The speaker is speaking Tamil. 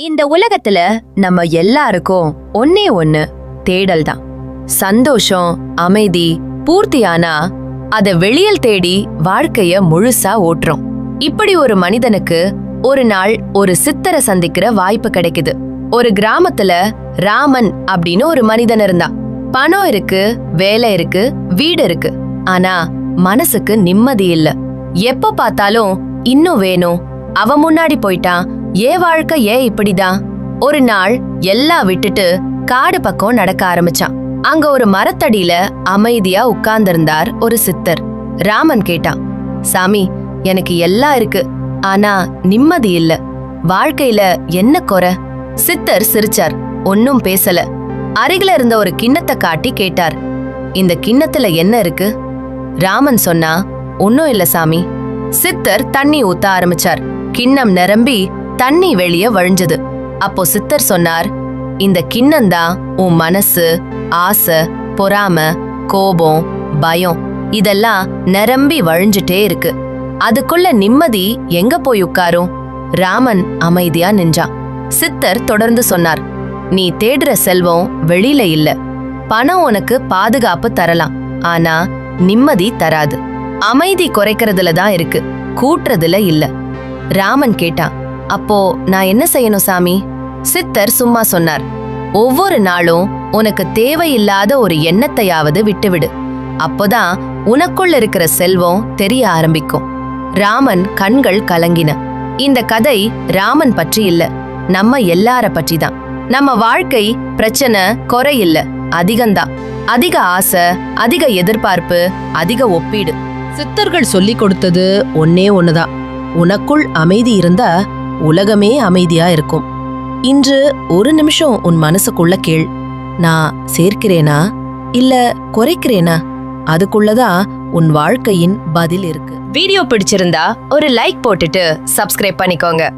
இந்த உலகத்துல நம்ம எல்லாருக்கும் ஒன்னே ஒண்ணு தேடல் தான் சந்தோஷம் அமைதி பூர்த்தியானா அத வெளியில் தேடி வாழ்க்கைய முழுசா ஓட்டுறோம். இப்படி ஒரு மனிதனுக்கு ஒரு நாள் ஒரு சித்தரை சந்திக்கிற வாய்ப்பு கிடைக்குது. ஒரு கிராமத்துல ராமன் அப்படின்னு ஒரு மனிதன் இருந்தான். பணம் இருக்கு வேலை இருக்கு வீடு இருக்கு. ஆனா மனசுக்கு நிம்மதி இல்ல. எப்ப பார்த்தாலும் இன்னும் வேணும். அவன் முன்னாடி போயிட்டான் ஏன் வாழ்க்கை ஏன் இப்படிதான்? ஒரு நாள் எல்லாம் விட்டுட்டு காடு பக்கம் நடக்க ஆரம்பிச்சான். அங்க ஒரு மரத்தடியில அமைதியா உட்கார்ந்திருந்தார் ஒரு சித்தர். ராமன் கேட்டான் சாமி எனக்கு எல்லாம் இருக்கு ஆனா நிம்மதி இல்ல. வாழ்க்கையில என்ன குறை? சித்தர் சிரிச்சார் ஒன்னும் பேசல. அருகில இருந்த ஒரு கிண்ணத்தை காட்டி கேட்டார் இந்த கிண்ணத்துல என்ன இருக்கு? ராமன் சொன்னா ஒன்னும் இல்ல சாமி. சித்தர் தண்ணி ஊத்த ஆரம்பிச்சார். கிண்ணம் நிரம்பி தண்ணி வெளிய வழிஞ்சது. அப்போ சித்தர் சொன்னார் இந்த கிண்ணம்தான் உன் மனசு ஆசை பொறாம கோபம் பயம் இதெல்லாம் நிரம்பி வழிஞ்சிட்டே இருக்கு. அதுக்குள்ள நிம்மதி எங்க போய் உட்காரும்? ராமன் அமைதியா நின்றான். சித்தர் தொடர்ந்து சொன்னார் நீ தேடுற செல்வம் வெளியில இல்ல. பணம் உனக்கு பாதுகாப்பு தரலாம். ஆனா நிம்மதி தராது. அமைதி குறைக்கிறதுல தான் இருக்கு. கூட்டுறதுல இல்ல. ராமன் கேட்டான் அப்போ நான் என்ன செய்யணும் சாமி? சித்தர் சும்மா சொன்னார் ஒவ்வொரு நாளும் உனக்கு தேவையில்லாத ஒரு எண்ணத்தையாவது விட்டுவிடு. அப்போதான் உனக்குள்ள இருக்கிற செல்வம் தெரிய ஆரம்பிக்கும். ராமன் கண்கள் கலங்கின. இந்த கதை ராமன் பற்றி இல்ல நம்ம எல்லார பற்றி தான் நம்ம வாழ்க்கை பிரச்சனை குறை இல்ல அதிகம்தான். அதிக ஆசை அதிக எதிர்பார்ப்பு அதிக ஒப்பீடு. சித்தர்கள் சொல்லிக் கொடுத்தது ஒன்னே ஒண்ணுதான். உனக்குள் அமைதி இருந்தா உலகமே அமைதியா இருக்கும். இன்று ஒரு நிமிஷம் உன் மனசுக்குள்ள கேள். நான் சேர்க்கிறேனா? இல்ல குறைக்கிறேனா? அதுக்குள்ளதான் உன் வாழ்க்கையின் பதில் இருக்கு. வீடியோ பிடிச்சிருந்தா ஒரு லைக் போட்டுட்டு சப்ஸ்கிரைப் பண்ணிக்கோங்க.